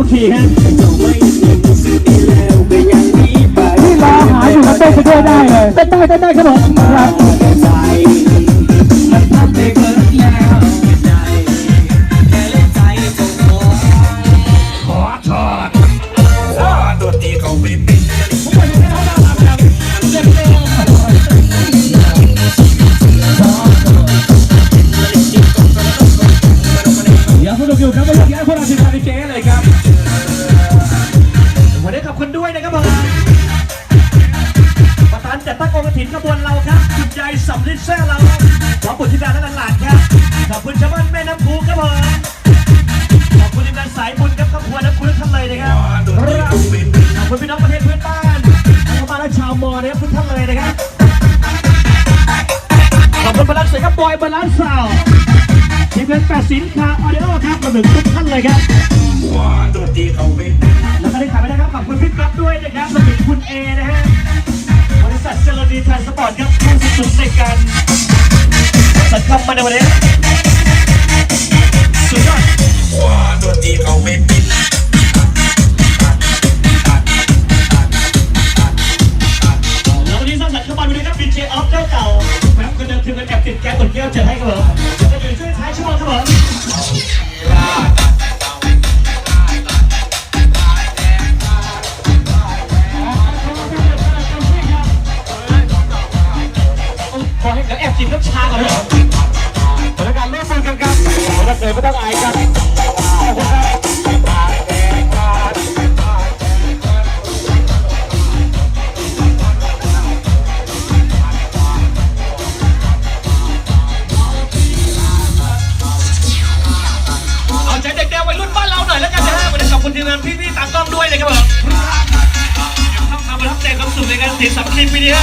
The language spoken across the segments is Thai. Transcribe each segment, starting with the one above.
มัคคีฮะที่รอหาอยู่แล้วเต้นไปด้วยได้เลยเต้นได้เต้นได้ครับผมครับอถอดขอดนตรีเขาไม่ปิดเดี๋ยวสนุกอยู่ครับไม่ต้องย้ายพวกเราทีมงานในเจ๊เลยครับ คุณชาวบ้านแม่น้ำพูครับผมขอบคุณทีมงานสายบุญครับครอบครัวน้ำพุท่านเลยนะครับขอบคุณพี่น้องประเทศเพื่อนบ้านทั้งชาวบ้านและชาวมอนะครับทุกท่านเลยนะครับขอบคุณบาลานซ์เสียครับบอยบาลานซ์ซาวทีมงานแปดสินคาออเดโอครับมาถึงทุกท่านเลยครับขอดนตรีเขาไม่แล้วก็ได้ขายไปนะครับขอบคุณพี่ก๊อฟด้วยนะครับรวมถึงคุณเอนะฮะบริษัทเจริญดีทรานสปอร์ตครับผู้สนับสนุนในการสัญจรมาในวันนี้ ออฟเจ้าเก่าแป๊บคนเดิมทีมงานแอบติดแก๊สกดแก้วเจอให้ครับผมจะอยู่ช่วยท้ายชั่วโมงครับผมขอให้เดี๋ยวแอบจิบน้ำชาก่อนเลยบรรยากาศเริ่มฟูกันครับถ้าเกิดไม่ต้องอายกันากล้องด้วยนะครับผมทำความประทับใจความสุขในการติดสัมคลิปวิดีโอ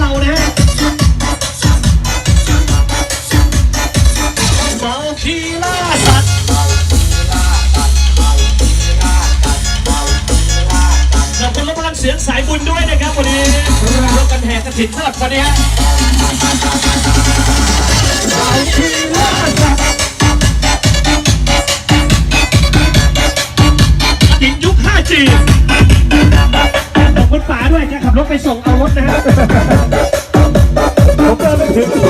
เรานะฮะเมาคีล่าสัตว์ขอบคุณรถพลังเสียงสายบุญด้วยนะครับวันนี้รถกันแห่กระถิ่นสลับวันนี้ฮะกระ คุณป๋าด้วยจะขับรถไปส่งเอารถนะฮะผมเดินไปถึง